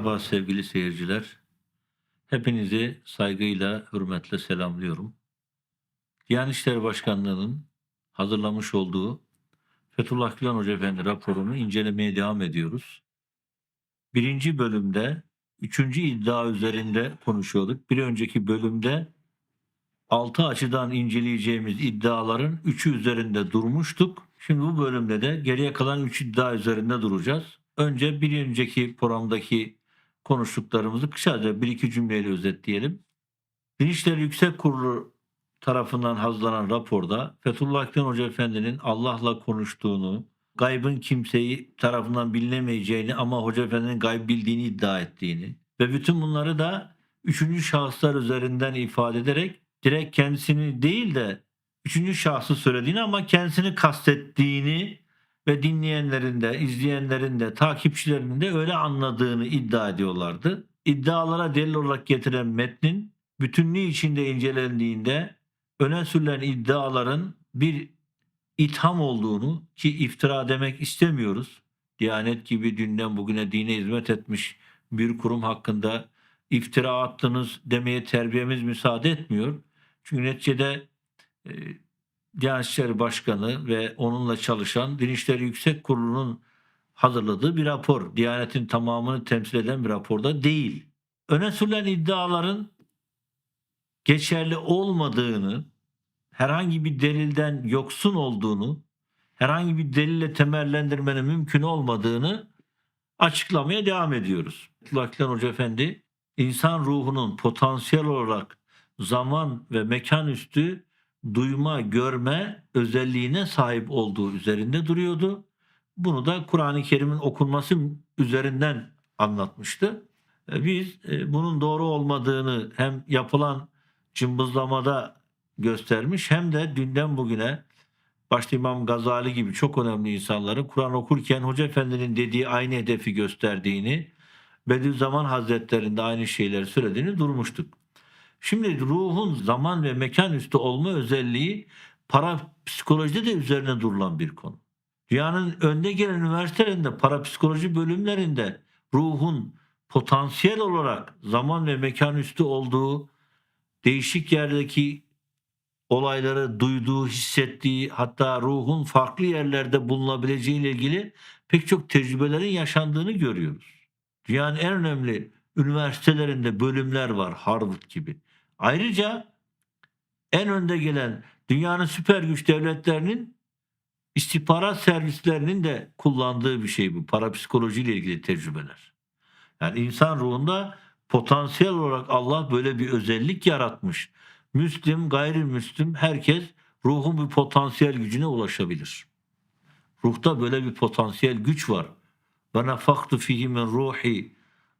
Merhaba sevgili seyirciler. Hepinizi saygıyla, hürmetle selamlıyorum. Diyanet İşleri Başkanlığı'nın hazırlamış olduğu Fethullah Gülen Hoca Efendi raporunu incelemeye devam ediyoruz. Birinci bölümde üçüncü iddia üzerinde konuşuyorduk. Bir önceki bölümde altı açıdan inceleyeceğimiz iddiaların üçü üzerinde durmuştuk. Şimdi bu bölümde de geriye kalan üç iddia üzerinde duracağız. Önce bir önceki programdaki konuştuklarımızı kısaca bir iki cümleyle özetleyelim. Din İşleri Yüksek Kurulu tarafından hazırlanan raporda Fethullah Gülen Hoca Efendi'nin Allah'la konuştuğunu, gaybın kimseyi tarafından bilinemeyeceğini ama Hoca Efendi'nin gayb bildiğini iddia ettiğini ve bütün bunları da üçüncü şahıslar üzerinden ifade ederek direkt kendisini değil de üçüncü şahsı söylediğini ama kendisini kastettiğini ve dinleyenlerin de, izleyenlerin de, takipçilerinin de öyle anladığını iddia ediyorlardı. İddialara delil olarak getiren metnin bütünlüğü içinde incelendiğinde öne sürülen iddiaların bir itham olduğunu ki iftira demek istemiyoruz. Diyanet gibi dünden bugüne dine hizmet etmiş bir kurum hakkında iftira attınız demeye terbiyemiz müsaade etmiyor. Çünkü neticede e, Diyanet İşleri Başkanı ve onunla çalışan Din Yüksek Kurulu'nun hazırladığı bir rapor. Diyanetin tamamını temsil eden bir raporda değil. Öne sürülen iddiaların geçerli olmadığını, herhangi bir delilden yoksun olduğunu, herhangi bir delille temellendirmenin mümkün olmadığını açıklamaya devam ediyoruz. Fethullah Hoca Efendi, insan ruhunun potansiyel olarak zaman ve mekan üstü duyma, görme özelliğine sahip olduğu üzerinde duruyordu. Bunu da Kur'an-ı Kerim'in okunması üzerinden anlatmıştı. E, Biz e, bunun doğru olmadığını hem yapılan cımbızlamada göstermiş hem de dünden bugüne başta İmam Gazali gibi çok önemli insanların Kur'an okurken Hoca Efendi'nin dediği aynı hedefi gösterdiğini, Bediüzzaman Hazretleri'nde aynı şeyleri söylediğini durmuştuk. Şimdi ruhun zaman ve mekan üstü olma özelliği parapsikolojide de üzerine durulan bir konu. Dünyanın önde gelen üniversitelerinde parapsikoloji bölümlerinde ruhun potansiyel olarak zaman ve mekan üstü olduğu, değişik yerdeki olayları duyduğu, hissettiği, hatta ruhun farklı yerlerde bulunabileceği ile ilgili pek çok tecrübelerin yaşandığını görüyoruz. Dünyanın en önemli üniversitelerinde bölümler var Harvard gibi. Ayrıca en önde gelen dünyanın süper güç devletlerinin istihbarat servislerinin de kullandığı bir şey bu. Parapsikoloji ile ilgili tecrübeler. Yani insan ruhunda potansiyel olarak Allah böyle bir özellik yaratmış. Müslim, gayrimüslim herkes ruhun bir potansiyel gücüne ulaşabilir. Ruhta böyle bir potansiyel güç var. Ve nefaktu fihi min ruhi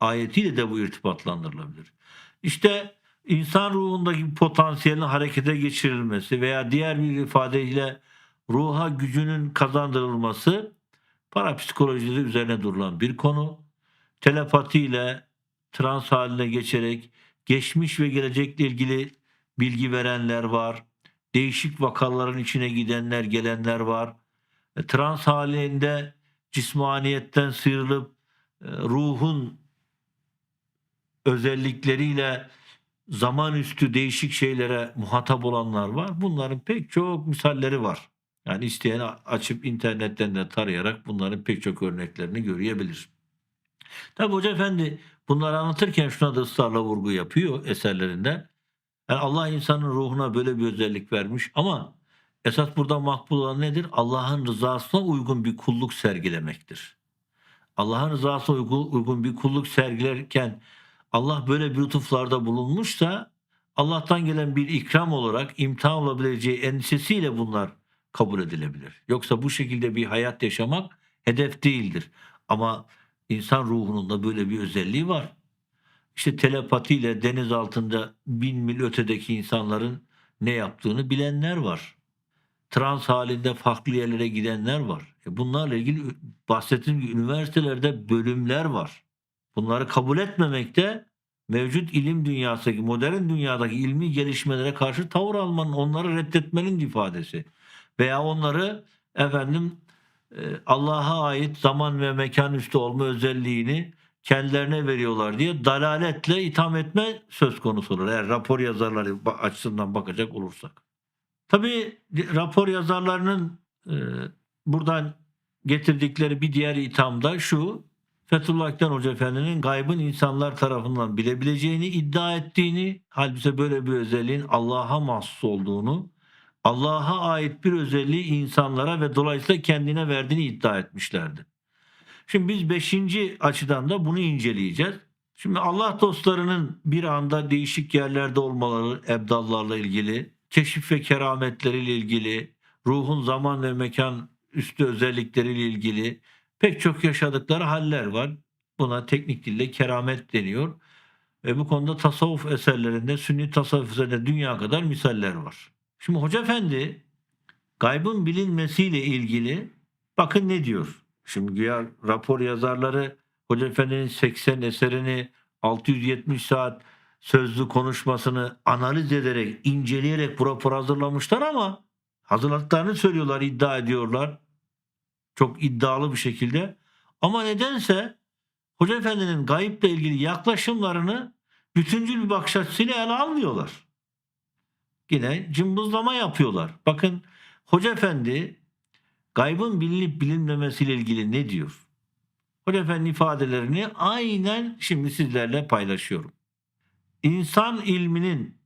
ayetiyle de bu irtibatlandırılabilir. İşte insan ruhundaki potansiyelin harekete geçirilmesi veya diğer bir ifadeyle ruha gücünün kazandırılması parapsikolojide üzerine durulan bir konu. Telepatiyle trans haline geçerek geçmiş ve gelecekle ilgili bilgi verenler var. Değişik vakaların içine gidenler, gelenler var. E, Trans halinde cismaniyetten sıyrılıp e, ruhun özellikleriyle zaman üstü değişik şeylere muhatap olanlar var. Bunların pek çok misalleri var. Yani isteyen açıp internetten de tarayarak bunların pek çok örneklerini görebilir. Tabi Hoca Efendi bunları anlatırken şuna da ısrarla vurgu yapıyor eserlerinde. Yani Allah insanın ruhuna böyle bir özellik vermiş ama esas burada makbul olan nedir? Allah'ın rızasına uygun bir kulluk sergilemektir. Allah'ın rızasına uygun, bir kulluk sergilerken Allah böyle bir lütuflarda bulunmuşsa Allah'tan gelen bir ikram olarak imtihan olabileceği endişesiyle bunlar kabul edilebilir. Yoksa bu şekilde bir hayat yaşamak hedef değildir. Ama insan ruhunun da böyle bir özelliği var. İşte telepatiyle deniz altında bin mil ötedeki insanların ne yaptığını bilenler var. Trans halinde farklı yerlere gidenler var. E bunlarla ilgili bahsettiğim üniversitelerde bölümler var. Bunları kabul etmemekte mevcut ilim dünyasındaki, modern dünyadaki ilmi gelişmelere karşı tavır almanın, onları reddetmenin ifadesi. Veya onları efendim e, Allah'a ait zaman ve mekan üstü olma özelliğini kendilerine veriyorlar diye dalaletle itham etme söz konusu olur. Eğer rapor yazarları açısından bakacak olursak. Tabii rapor yazarlarının e, buradan getirdikleri bir diğer itham da şu. Fethullah Gülen Hoca Efendi'nin gaybın insanlar tarafından bilebileceğini iddia ettiğini, halbuki böyle bir özelliğin Allah'a mahsus olduğunu, Allah'a ait bir özelliği insanlara ve dolayısıyla kendine verdiğini iddia etmişlerdi. Şimdi biz beşinci açıdan da bunu inceleyeceğiz. Şimdi Allah dostlarının bir anda değişik yerlerde olmaları ebdallarla ilgili, keşif ve kerametleriyle ilgili, ruhun zaman ve mekan üstü özellikleriyle ilgili pek çok yaşadıkları haller var. Buna teknik dille keramet deniyor. Ve bu konuda tasavvuf eserlerinde, sünni tasavvuf eserlerinde dünya kadar misaller var. Şimdi Hoca Efendi gaybın bilinmesiyle ilgili bakın ne diyor. Şimdi güya rapor yazarları Hoca Efendi'nin 80 eserini 670 saat sözlü konuşmasını analiz ederek, inceleyerek bu rapor hazırlamışlar ama hazırladıklarını söylüyorlar, iddia ediyorlar. Çok iddialı bir şekilde. Ama nedense Hoca Efendi'nin gayıpla ilgili yaklaşımlarını bütüncül bir bakış açısıyla ele almıyorlar. Yine cımbızlama yapıyorlar. Bakın Hoca Efendi gaybın bilinip bilinmemesiyle ilgili ne diyor? Hoca Efendi ifadelerini aynen şimdi sizlerle paylaşıyorum. İnsan ilminin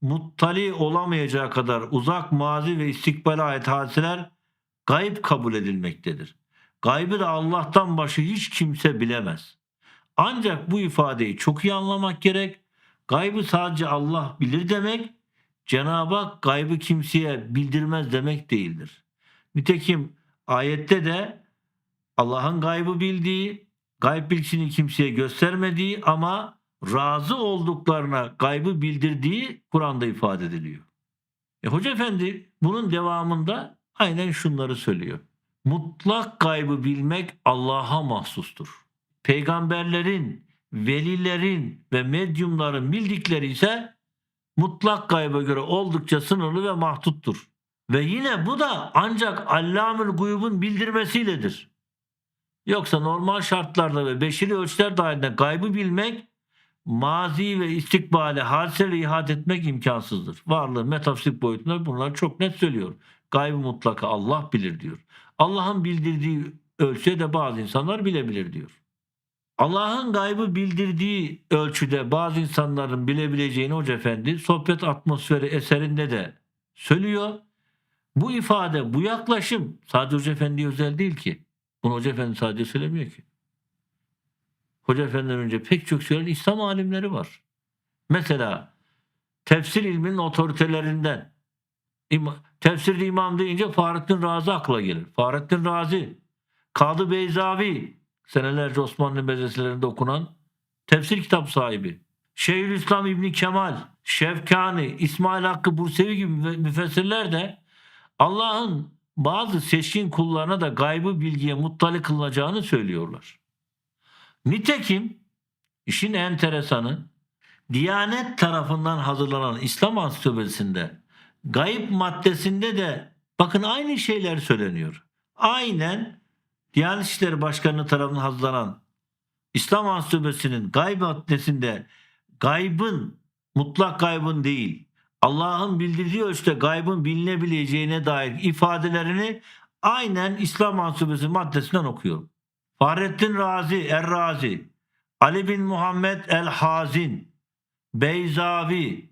muttali olamayacağı kadar uzak mazi ve istikbale ait hadiseler gayb kabul edilmektedir. Gaybı da Allah'tan başka hiç kimse bilemez. Ancak bu ifadeyi çok iyi anlamak gerek. Gaybı sadece Allah bilir demek, Cenab-ı Hak gaybı kimseye bildirmez demek değildir. Nitekim ayette de Allah'ın gaybı bildiği, gayb bilgisini kimseye göstermediği ama razı olduklarına gaybı bildirdiği Kur'an'da ifade ediliyor. E, Hoca Efendi bunun devamında aynen şunları söylüyor. Mutlak gaybı bilmek Allah'a mahsustur. Peygamberlerin, velilerin ve medyumların bildikleri ise mutlak gayba göre oldukça sınırlı ve mahduttur. Ve yine bu da ancak Allamül Guyub'un bildirmesiyledir. Yoksa normal şartlarda ve beşeri ölçüler dahilinde gaybı bilmek, mazi ve istikbale hadiseyle ihade etmek imkansızdır. Varlığı metafizik boyutunda bunlar çok net söylüyor. Gaybı mutlaka Allah bilir diyor. Allah'ın bildirdiği ölçüde de bazı insanlar bilebilir diyor. Allah'ın gaybı bildirdiği ölçüde bazı insanların bilebileceğini Hoca Efendi sohbet atmosferi eserinde de söylüyor. Bu ifade, bu yaklaşım sadece Hoca Efendi'ye özel değil ki. Bunu Hoca Efendi sadece söylemiyor ki. Hoca Efendi'den önce pek çok söyleyen İslam alimleri var. Mesela tefsir ilminin otoritelerinden İma, tefsirde imam deyince Fahrettin Razi akla gelir. Fahrettin Razi, Kadı Beyzavi, senelerce Osmanlı medreselerinde okunan tefsir kitap sahibi. Şeyhülislam İbni Kemal, Şevkani, İsmail Hakkı Bursevi gibi müfe- müfessirler de Allah'ın bazı seçkin kullarına da gaybı bilgiye muttali kılınacağını söylüyorlar. Nitekim işin enteresanı Diyanet tarafından hazırlanan İslam Ansiklopedisinde gayb maddesinde de bakın aynı şeyler söyleniyor. Aynen Diyanet İşleri Başkanı tarafından hazırlanan İslam Ansiklopedisinin gayb maddesinde gaybın mutlak gaybın değil Allah'ın bildirdiği ölçüde gaybın bilinebileceğine dair ifadelerini aynen İslam Ansiklopedisi maddesinden okuyorum. Fahrettin Razi, Er-Razi, Ali bin Muhammed El-Hazin, Beyzavi,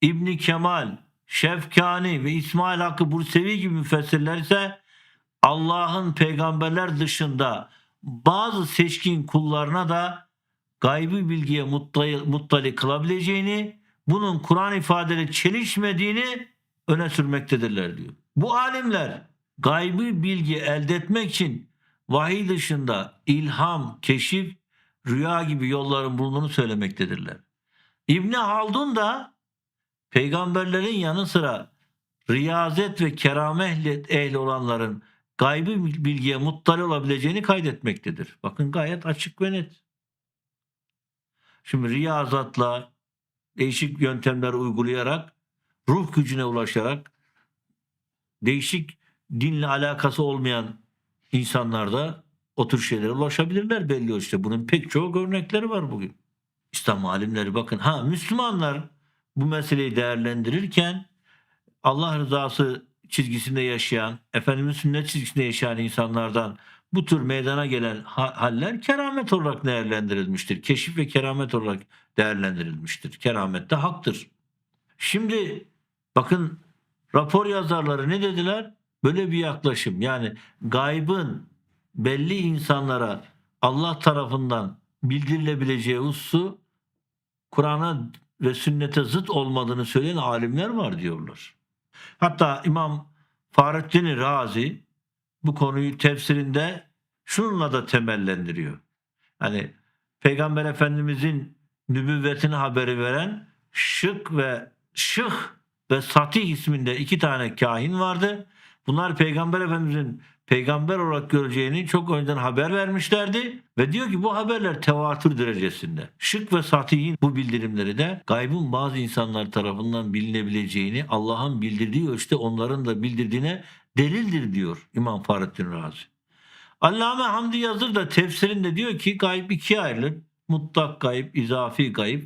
İbni Kemal, Şefkani ve İsmail Hakkı Bursevi gibi müfessirler ise Allah'ın peygamberler dışında bazı seçkin kullarına da gaybi bilgiye muttali, kılabileceğini, bunun Kur'an ifadeleri çelişmediğini öne sürmektedirler diyor. Bu alimler gaybi bilgi elde etmek için vahiy dışında ilham, keşif, rüya gibi yolların bulunduğunu söylemektedirler. İbni Haldun da peygamberlerin yanı sıra riyazet ve keramet ehli olanların gaybi bilgiye muttali olabileceğini kaydetmektedir. Bakın gayet açık ve net. Şimdi riyazatla değişik yöntemler uygulayarak ruh gücüne ulaşarak değişik dinle alakası olmayan insanlar da o tür şeylere ulaşabilirler belli işte. Bunun pek çok örnekleri var bugün. İslam alimleri bakın. Ha Müslümanlar bu meseleyi değerlendirirken Allah rızası çizgisinde yaşayan, Efendimiz sünnet çizgisinde yaşayan insanlardan bu tür meydana gelen ha- haller keramet olarak değerlendirilmiştir. Keşif ve keramet olarak değerlendirilmiştir. Keramet de haktır. Şimdi bakın rapor yazarları ne dediler? Böyle bir yaklaşım yani gaybın belli insanlara Allah tarafından bildirilebileceği hususu Kur'an'a ve sünnete zıt olmadığını söyleyen alimler var diyorlar. Hatta İmam Fahrettin Razi bu konuyu tefsirinde şununla da temellendiriyor. Hani Peygamber Efendimizin nübüvvetini haberi veren Şık ve Şıh ve Satih isminde iki tane kahin vardı. Bunlar Peygamber Efendimizin peygamber olarak göreceğini çok önceden haber vermişlerdi ve diyor ki bu haberler tevatür derecesinde. Şık ve Satih'in bu bildirimleri de gaybın bazı insanlar tarafından bilinebileceğini Allah'ın bildirdiği ölçüde onların da bildirdiğine delildir diyor İmam Fahrettin Razi. Allame Hamdi Yazır da tefsirinde diyor ki gayb ikiye ayrılır. Mutlak gayb, izafi gayb.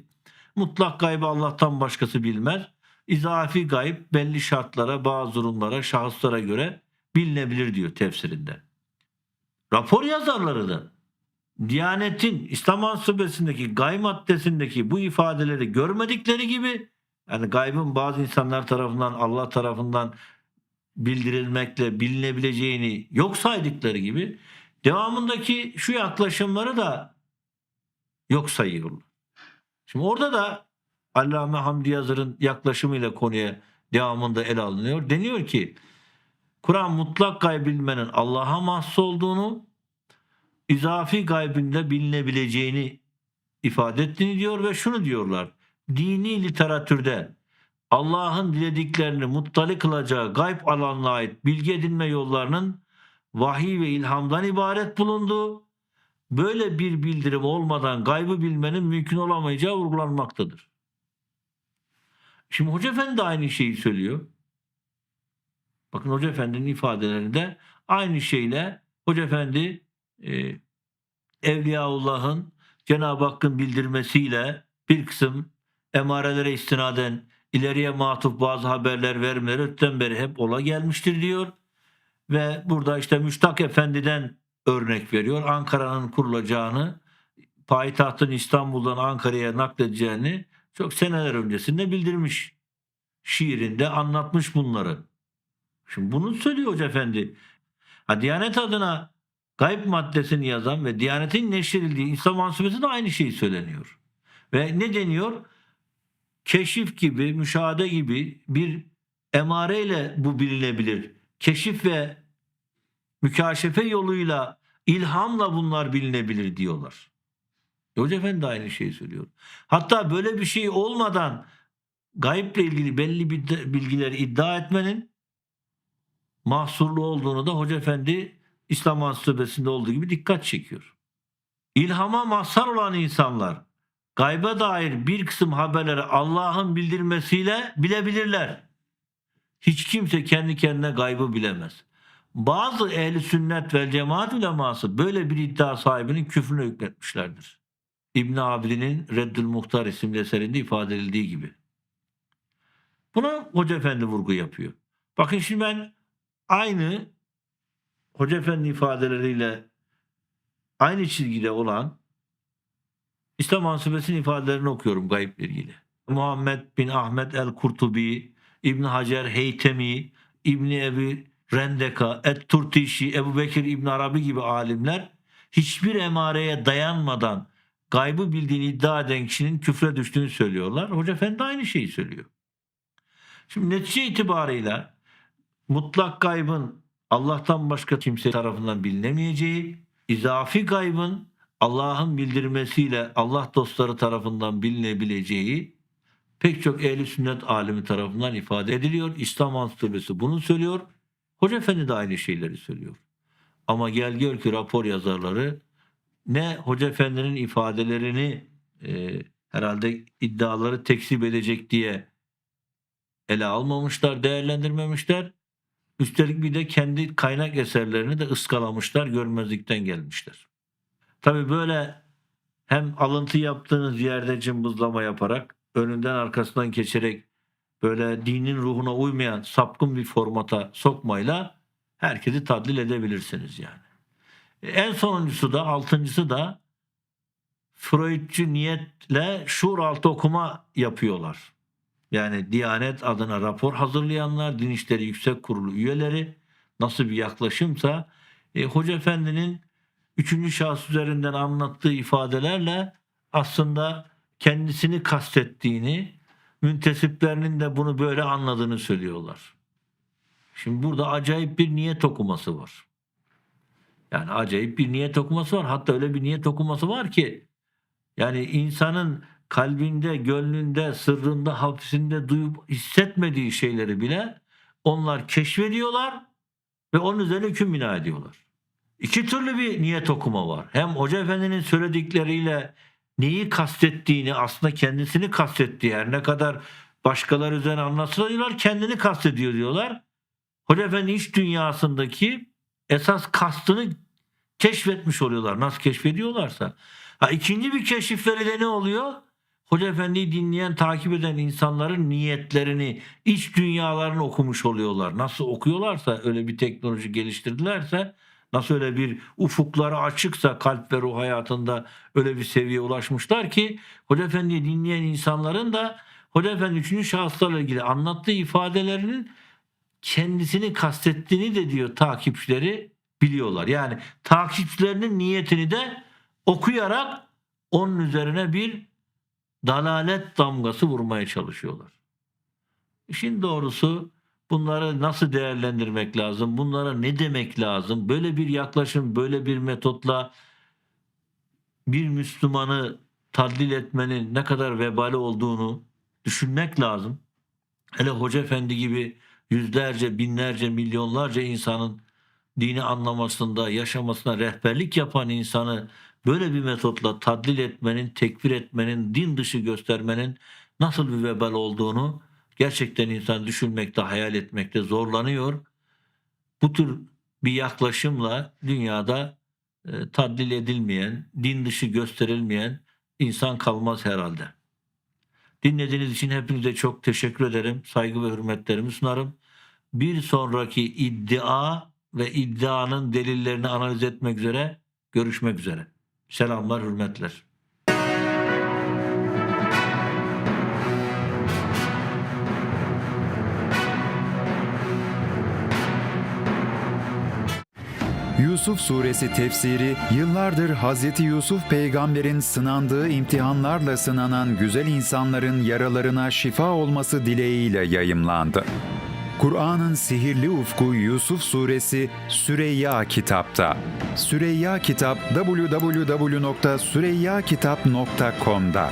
Mutlak gaybı Allah'tan başkası bilmez. İzafi gayb belli şartlara, bazı durumlara, şahıslara göre bilinebilir diyor tefsirinde. Rapor yazarları da Diyanet'in İslam Ansübesi'ndeki gay maddesindeki bu ifadeleri görmedikleri gibi yani gaybın bazı insanlar tarafından Allah tarafından bildirilmekle bilinebileceğini yok saydıkları gibi devamındaki şu yaklaşımları da yok sayıyorlar. Şimdi orada da Allame Hamdi Yazır'ın yaklaşımıyla konuya devamında ele alınıyor. Deniyor ki Kur'an mutlak gayb bilmenin Allah'a mahsus olduğunu, izafi gaybinde bilinebileceğini ifade ettiğini diyor ve şunu diyorlar. Dini literatürde Allah'ın dilediklerini muttali kılacağı gayb alanına ait bilgi edinme yollarının vahiy ve ilhamdan ibaret bulunduğu, böyle bir bildirim olmadan gaybı bilmenin mümkün olamayacağı vurgulanmaktadır. Şimdi Hoca Efendi de aynı şeyi söylüyor. Bakın Hoca Efendi'nin ifadelerinde aynı şeyle Hoca Efendi e, Evliyaullah'ın Cenab-ı Hakk'ın bildirmesiyle bir kısım emarelere istinaden ileriye matuf bazı haberler vermeleri ötten beri hep ola gelmiştir diyor. Ve burada işte Müştak Efendi'den örnek veriyor. Ankara'nın kurulacağını, payitahtın İstanbul'dan Ankara'ya nakledeceğini çok seneler öncesinde bildirmiş. Şiirinde anlatmış bunları. Şimdi bunu söylüyor Hoca Efendi. Ha, Diyanet adına gayb maddesini yazan ve Diyanet'in neşredildiği İslam Ansübesi de aynı şeyi söyleniyor. Ve ne deniyor? Keşif gibi, müşahede gibi bir emareyle bu bilinebilir. Keşif ve mükaşefe yoluyla, ilhamla bunlar bilinebilir diyorlar. Hoca Efendi de aynı şeyi söylüyor. Hatta böyle bir şey olmadan gayble ilgili belli bilgileri iddia etmenin mahsurlu olduğunu da Hoca Efendi İslam Ansübesi'nde olduğu gibi dikkat çekiyor. İlhama mazhar olan insanlar gayba dair bir kısım haberleri Allah'ın bildirmesiyle bilebilirler. Hiç kimse kendi kendine gaybı bilemez. Bazı ehli sünnet ve cemaat uleması böyle bir iddia sahibinin küfrüne hükmetmişlerdir. İbn Abidin'in Reddül Muhtar isimli eserinde ifade edildiği gibi. Buna Hoca Efendi vurgu yapıyor. Bakın şimdi ben aynı Hoca Efendi ifadeleriyle aynı çizgide olan İslam Ansübesi'nin ifadelerini okuyorum gayiple ilgili. Muhammed bin Ahmet el-Kurtubi, İbn Hacer Heytemi, İbni Ebi Rendeka, Et-Turtişi, Ebu Bekir İbn Arabi gibi alimler hiçbir emareye dayanmadan gaybı bildiğini iddia eden kişinin küfre düştüğünü söylüyorlar. Hoca Efendi aynı şeyi söylüyor. Şimdi netice itibarıyla mutlak gaybın Allah'tan başka kimse tarafından bilinemeyeceği, izafi gaybın Allah'ın bildirmesiyle Allah dostları tarafından bilinebileceği pek çok ehli sünnet alimi tarafından ifade ediliyor. İslam Ansiklopedisi bunu söylüyor. Hoca Efendi de aynı şeyleri söylüyor. Ama gel gör ki rapor yazarları ne Hoca Efendi'nin ifadelerini e, herhalde iddiaları tekzip edecek diye ele almamışlar, değerlendirmemişler. Üstelik bir de kendi kaynak eserlerini de ıskalamışlar, görmezlikten gelmişler. Tabii böyle hem alıntı yaptığınız yerde cımbızlama yaparak, önünden arkasından geçerek böyle dinin ruhuna uymayan sapkın bir formata sokmayla herkesi tadlil edebilirsiniz yani. En sonuncusu da, altıncısı da Freudcu niyetle şuur altı okuma yapıyorlar. Yani Diyanet adına rapor hazırlayanlar, Din İşleri Yüksek Kurulu üyeleri nasıl bir yaklaşımsa e, Hoca Efendi'nin üçüncü şahıs üzerinden anlattığı ifadelerle aslında kendisini kastettiğini, müntesiplerinin de bunu böyle anladığını söylüyorlar. Şimdi burada acayip bir niyet okuması var. Yani acayip bir niyet okuması var. Hatta öyle bir niyet okuması var ki yani insanın kalbinde, gönlünde, sırrında, hafifinde duyup hissetmediği şeyleri bile onlar keşfediyorlar ve onun üzerine hüküm bina ediyorlar. İki türlü bir niyet okuma var. Hem Hoca Efendi'nin söyledikleriyle neyi kastettiğini, aslında kendisini kastettiği her ne kadar başkaları üzerine anlatsa diyorlar, kendini kastediyor diyorlar. Hoca Efendi iç dünyasındaki esas kastını keşfetmiş oluyorlar. Nasıl keşfediyorlarsa. Ha, ikinci bir keşifleri de ne oluyor? Hoca Efendi'yi dinleyen, takip eden insanların niyetlerini, iç dünyalarını okumuş oluyorlar. Nasıl okuyorlarsa, öyle bir teknoloji geliştirdilerse, nasıl öyle bir ufukları açıksa kalp ve ruh hayatında öyle bir seviyeye ulaşmışlar ki Hoca Efendi'yi dinleyen insanların da Hoca Efendi üçüncü şahıslarla ilgili anlattığı ifadelerinin kendisini kastettiğini de diyor takipçileri biliyorlar. Yani takipçilerinin niyetini de okuyarak onun üzerine bir dalalet damgası vurmaya çalışıyorlar. İşin doğrusu bunları nasıl değerlendirmek lazım? Bunlara ne demek lazım? Böyle bir yaklaşım, böyle bir metotla bir Müslümanı tadlil etmenin ne kadar vebali olduğunu düşünmek lazım. Hele Hoca Efendi gibi yüzlerce, binlerce, milyonlarca insanın dini anlamasında, yaşamasına rehberlik yapan insanı böyle bir metotla tadlil etmenin, tekfir etmenin, din dışı göstermenin nasıl bir vebal olduğunu gerçekten insan düşünmekte, hayal etmekte zorlanıyor. Bu tür bir yaklaşımla dünyada e, tadlil edilmeyen, din dışı gösterilmeyen insan kalmaz herhalde. Dinlediğiniz için hepinize çok teşekkür ederim. Saygı ve hürmetlerimi sunarım. Bir sonraki iddia ve iddianın delillerini analiz etmek üzere görüşmek üzere. Selamlar, hürmetler. Yusuf Suresi tefsiri yıllardır Hz. Yusuf peygamberin sınandığı imtihanlarla sınanan güzel insanların yaralarına şifa olması dileğiyle yayımlandı. Kur'an'ın sihirli ufku Yusuf Suresi Süreyya Kitap'ta. Süreyya Kitap www.süreyyakitap.com'da.